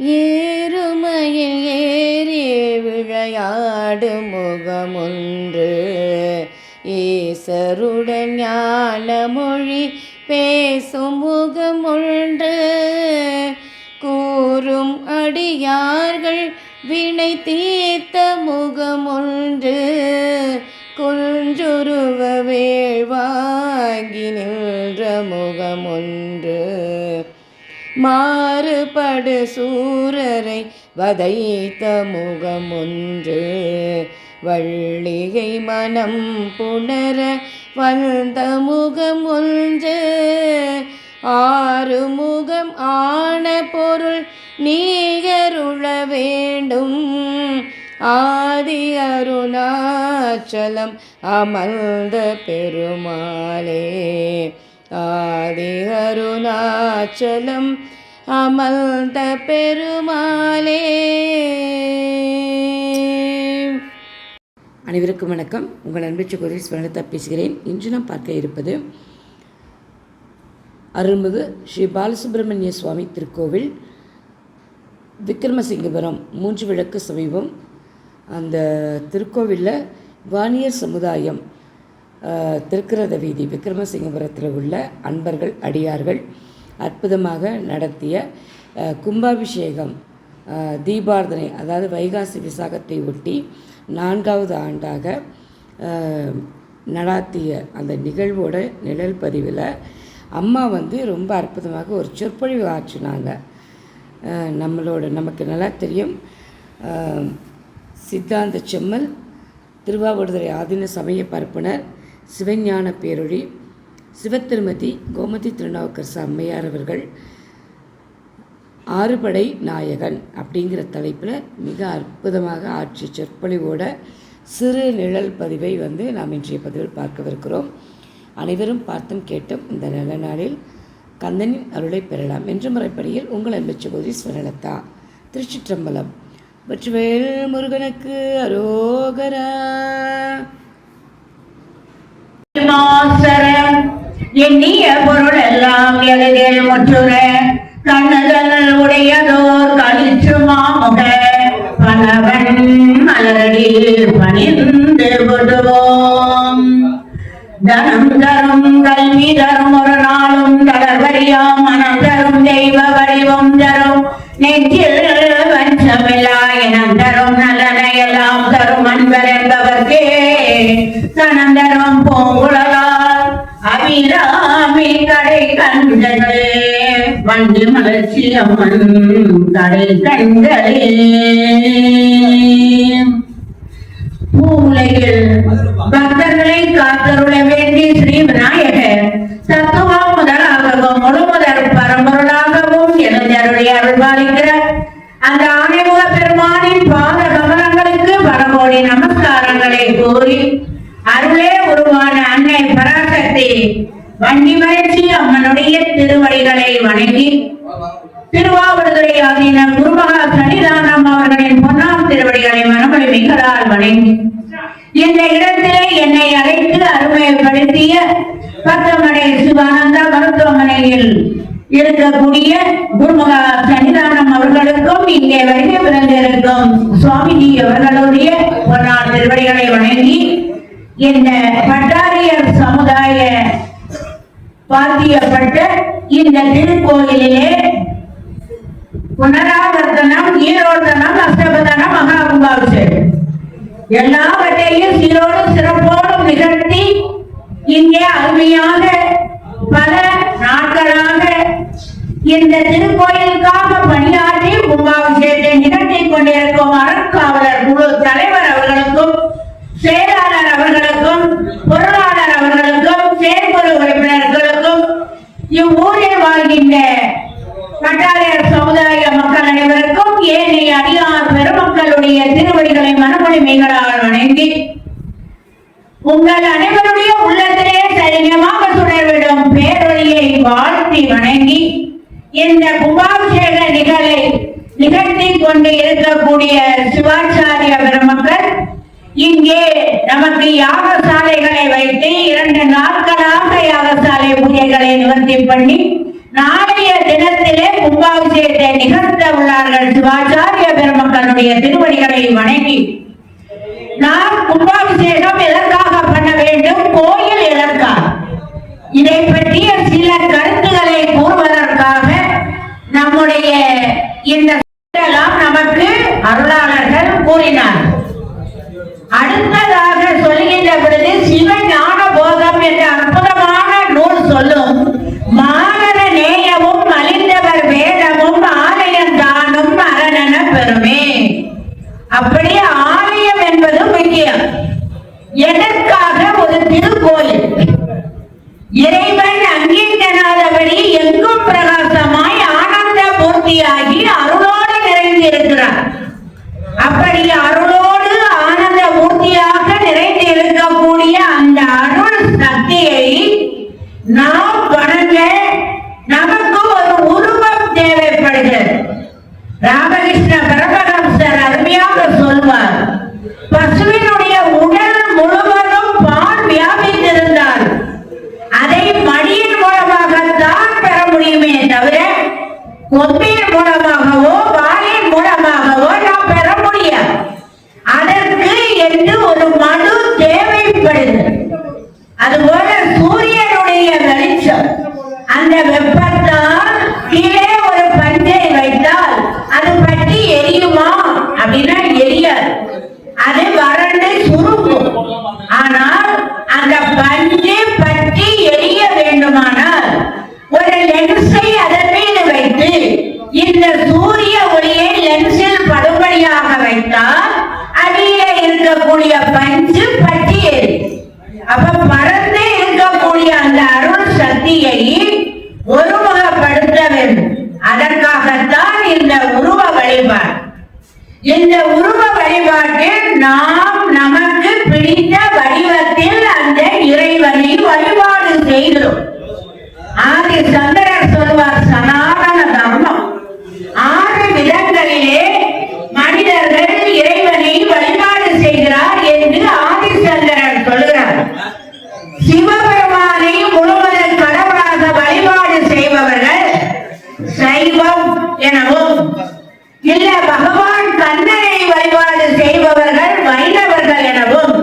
ஏறுமையில் ஏறி விளையாடு முகமொன்று. ஈசருடன் ஞான மொழி பேசும் முகமொன்று. கூறும் அடியார்கள் வினை தீர்த்த முகமொன்று. குஞ்சுருவ வேள்வாங்கி நின்ற முகமொன்று. மாறுபடு சூரரை வதைத்த முகமொன்று. வள்ளிகை மனம் புணர வந்த முகமொன்று. ஆறு முகம் ஆன பொருள் நீகருள வேண்டும். ஆதி அருணாச்சலம் அமர்ந்த பெருமாளே. ஆதி அருணாச்சலம் அமர்ந்த பெருமாளே. அனைவருக்கும் வணக்கம். உங்கள் அன்பு சகோதரி ஸ்வர்ணதா பேசுகிறேன். இன்று நாம் பார்க்க இருப்பது அருள்மிகு ஸ்ரீ பாலசுப்பிரமணிய சுவாமி திருக்கோவில் விக்ரமசிங்கபுரம் மூன்று விளக்கு சமீபம். அந்த திருக்கோவிலில் வானியர் சமுதாயம் திருக்கிறத வீதி விக்ரமசிங்கபுரத்தில் உள்ள அன்பர்கள் அடியார்கள் அற்புதமாக நடத்திய கும்பாபிஷேகம் தீபார்த்தனை அதாவது வைகாசி விசாகத்தை ஒட்டி நான்காவது ஆண்டாக நடாத்திய அந்த நிகழ்வோட நிழல் பதிவில் அம்மா வந்து ரொம்ப அற்புதமாக ஒரு சொற்பொழிவு ஆற்றினாங்க. நம்மளோட நமக்கு நல்லா தெரியும். சித்தாந்த செம்மல் திருவாவடுதுறை ஆதீன சமய பரப்புனர் சிவஞான பேரொழி சிவத்திருமதி கோமதி திருநாவுக்கரசு அம்மையார் அவர்கள் ஆறுபடை நாயகன் அப்படிங்கிற தலைப்பில் மிக அற்புதமாக ஆட்சி சொற்பொழிவோட சிறு நிழல் பதிவை வந்து நாம் இன்றைய பதிவில் பார்க்கவிருக்கிறோம். அனைவரும் பார்த்தும் கேட்டும் இந்த நல்ல நாளில் கந்தனின் அருளை பெறலாம் என்ற முறைப்படியில் உங்கள் அன்பு சகோதரி ஸ்வரலதா திருச்சிற்றம்பலம் வெற்றிவேல் முருகனுக்கு அரோகரா. மாசரம் எண்ணிய பொருள் எல்லாம் எளிதில் முற்றுற. கண்ணுதல் வண்டி மலர்ச்சி அம்மன் கடை கண்களே. பூவுலகில் பக்தர்களை காத்தருள வேண்டி ஸ்ரீ விநாயகர் தத்துவம் முதலாகவும் முழு முதல் பரம்பொருளாகவும் எழுந்தருளி அருள்பாலிக்கிறார் அந்த ஆணைமுக பெருமானின் பாத கமலங்களுக்கு பல கோடி நமஸ்காரங்களை கூறி அருளே உருவான அன்னை பராசக்தி வண்டி மகிழ்ச்சி அம்மனுடைய திருவடிகளை வணங்கி திருவாவடுதுறை ஆகின குருமகா சன்னிதானம் அவர்களின் பொன்னாம் திருவடிகளை மனமொழி மிகளால் வணங்கி இந்த இடத்திலே என்னை அழைத்து அருமைப்படுத்திய பத்தமடை சிவானந்தா மருத்துவமனையில் இருக்கக்கூடிய குருமகா சன்னிதானம் அவர்களுக்கும் இங்கே வருகை பிறந்திருக்கும் சுவாமிஜி அவர்களுடைய பொன்னார் திருவடிகளை வணங்கி இந்த பட்டாரியர் சமுதாய பாத்தியப்பட்ட இந்த திருக்கோயிலிலே புனராவர்த்தனம் ஈரோட்டனம் அஷ்டபதனம் மகாகும்பாபிஷேகம் எல்லாவற்றையும் சீரோடு சிறப்போடும் நிகழ்த்தி இங்கே அருமையாக பல நாட்களாக இந்த திருக்கோயிலுக்காக பணியாற்றி கும்பாபிஷேகத்தை நிகழ்த்தி கொண்டிருக்கும் அறக்காவலர் குழு தலைவர் அவர்களுக்கும் செயலாளர் அவர்களுக்கும் பொருளாளர் அவர்களுக்கும் செயற்குழு உறுப்பினர்களுக்கும் இவ்வூரில் வாழ்கின்ற சமுதாய மக்கள் அனைவருக்கும் ஏனைய அடியார் பெருமக்களுடைய திருவடிகளை மனமொழிமைகளால் வணங்கி உங்கள் அனைவருடைய உள்ளத்திலே சைன்யமாக சுடர்விடும் பேரொழியை வாழ்த்தி வணங்கி இந்த கும்பாபிஷேக நிகழை நிகழ்த்தி கொண்டு இருக்கக்கூடிய சிவாச்சாரிய பெருமக்கள் நமக்கு யாகசாலைகளை வைத்து இரண்டு நாட்களாக யாகசாலை பூஜைகளை நிவர்த்தி பண்ணி நாளைய தினத்திலே கும்பாபிஷேகத்தை நிகழ்த்த உள்ளார்கள் சிவாச்சாரிய பெருமக்களுடைய திருவடிகளை வணங்கி நாம் கும்பாபிஷேகம் எதற்காக பண்ண வேண்டும்? கோயில் எதற்காக? இதை பற்றிய சில கருத்துக்களை கூறுவதற்காக நம்முடைய இந்த நமக்கு அருளாளர்கள் கூறினார் அடுத்ததாக சொல்கின்ற பொழுது சிவஞான போதம் என்ற அற்புதமான நூல் சொல்லும். மானர நேயமும் மலிந்தவர் வேதமும் ஆலயம் தானும் அரணன பெருமே. அப்படி Now that is வழிபாடு இந்த உருவ வழிபாட்டில் நாம் நமக்கு பிடித்த வடிவத்தில் அந்த இறைவனை வழிபாடு செய்கிறோம் ஆதி சந்திரர் சொல்வார் சனாதன தர்மம். ஆறு விதங்களிலே மனிதர்கள் இறைவனை வழிபாடு செய்கிறார் என்று ஆதிசங்கரர் சொல்கிறார். சிவபெருமானை முழுவதன் கடவுளாக வழிபாடு செய்பவர்கள் சைவம் எனவும் இல்ல பகவான் கண்ணனை வழிபாடு செய்பவர்கள் வைணவர்கள் எனவும்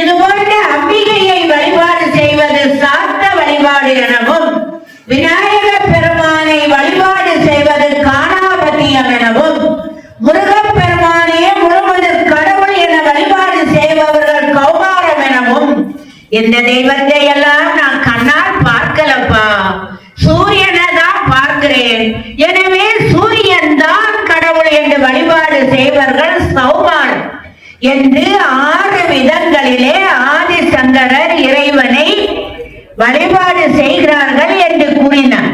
இதுபோன்ற அம்பிகையை வழிபாடு செய்வது சாத்த வழிபாடு எனவும் விநாயக பெருமானை வழிபாடு செய்வது காணாபத்தியம் எனவும் முருகப் பெருமானே முழுவது கடவுள் என வழிபாடு செய்பவர்கள் கௌமாரம் எனவும் இந்த தெய்வத்தை எல்லாம் நான் கண்ணால் பார்க்கலப்பா. சூரியனை தான் பார்க்கிறேன். எனவே சூரியன் தான் என்று வழிபாடு செய்வர்கள் சௌமான் என்று ஆறு விதங்களிலே ஆதிசங்கரர் இறைவனை வழிபாடு செய்கிறார்கள் என்று கூறினார்.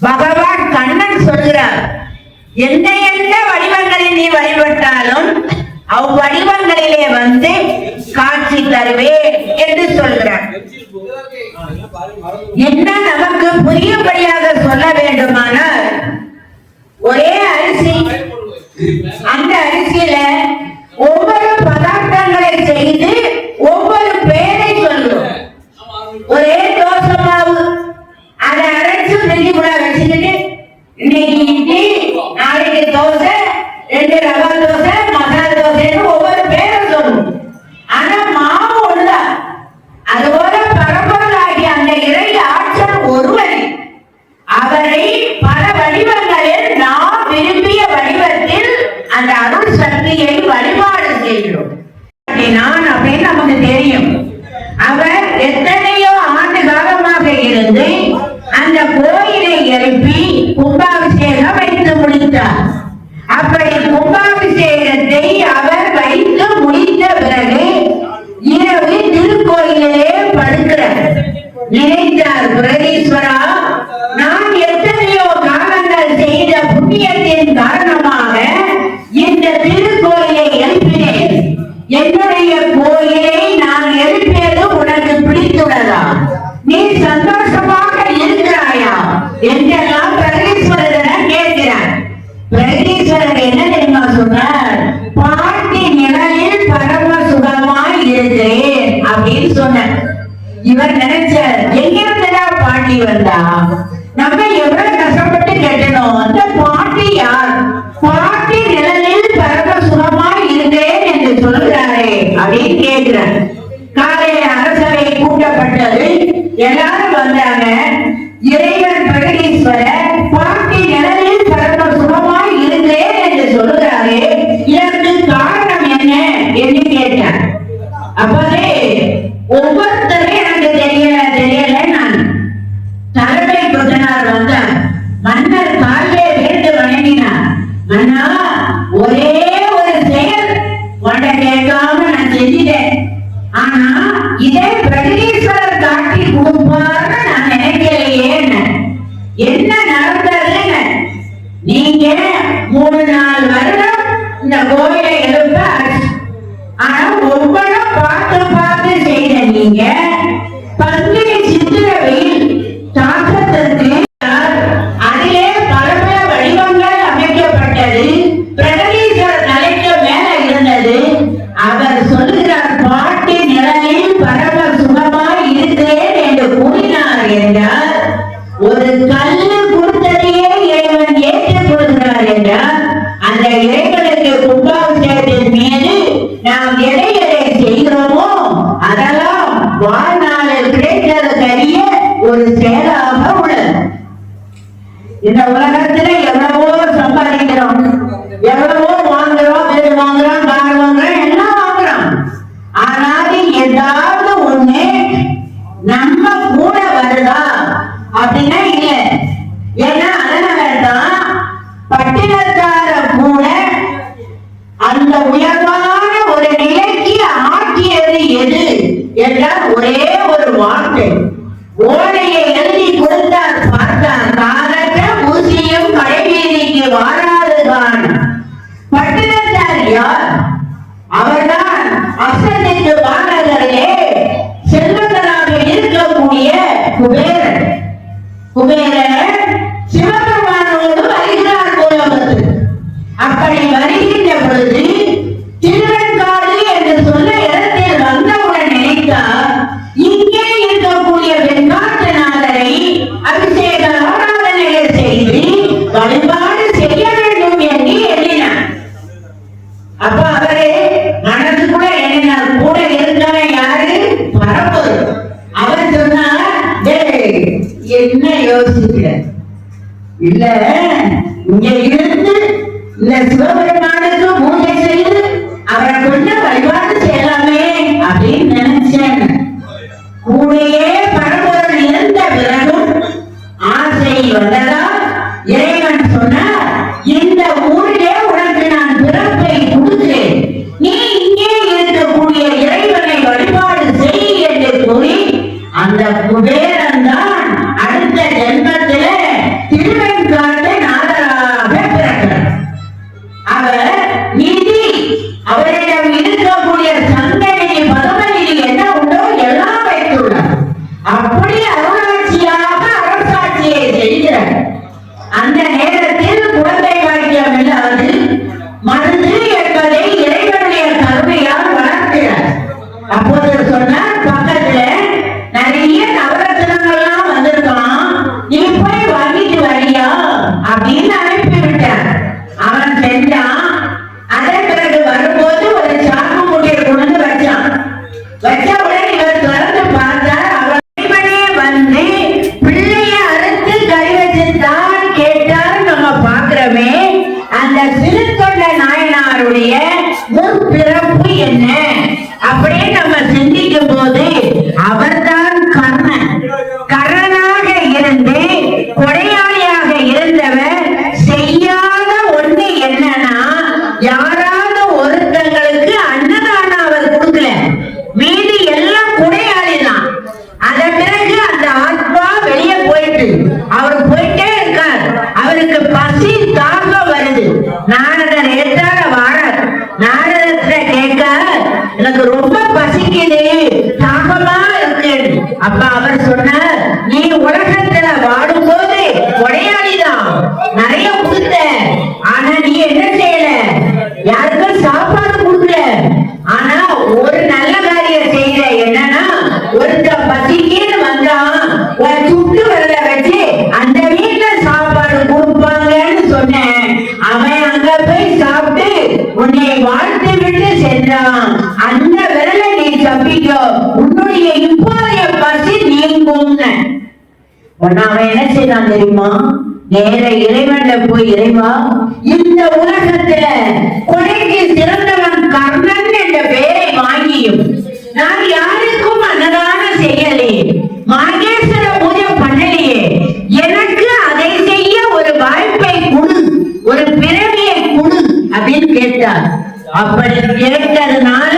பகவான் கண்ணன் சொல்கிறார் எந்த எந்த வடிவங்களில் நீ வழிபட்டாலும் அவ்வடிவங்களிலே வந்து காட்சி தருவேன் என்று சொல்கிறார். என்ன நமக்கு புரியும்படியாக சொல்ல வேண்டுமான அவரை பல வடிவங்களில் நாம் விரும்பிய வடிவத்தில் அந்த அருள் சக்தியை வழிபாடு செய்கிறோம். நான் அப்படின்னு நமக்கு தெரியும். அவர் எத்தனையோ ஆண்டு காலமாக இருந்து அந்த கோயிலை எழுப்பி கும்பாபிஷேகம் வைத்து முடித்தார். அப்படி இந்த உலகத்துல எவ்வளவோ சம்பாதிக்கிறோம். எவ்வளவோ ஆசை என்ன செய்தான் தெரியுமா? நேர இறைவன்ல போய் இறைவா இந்த உலகத்துல கொலைக்கு சிறந்தவன் கர்ணன் என்ற பெயரை வாங்கியும் நான் யாருக்கும் அன்னதானம் செய்யலே. மாகேஸ்வர பூஜை பண்ணலையே. எனக்கு அதை செய்ய ஒரு வாய்ப்பை கொடு ஒரு பிறவியை கொடு அப்படின்னு கேட்டார். அப்படி கேட்டதுனால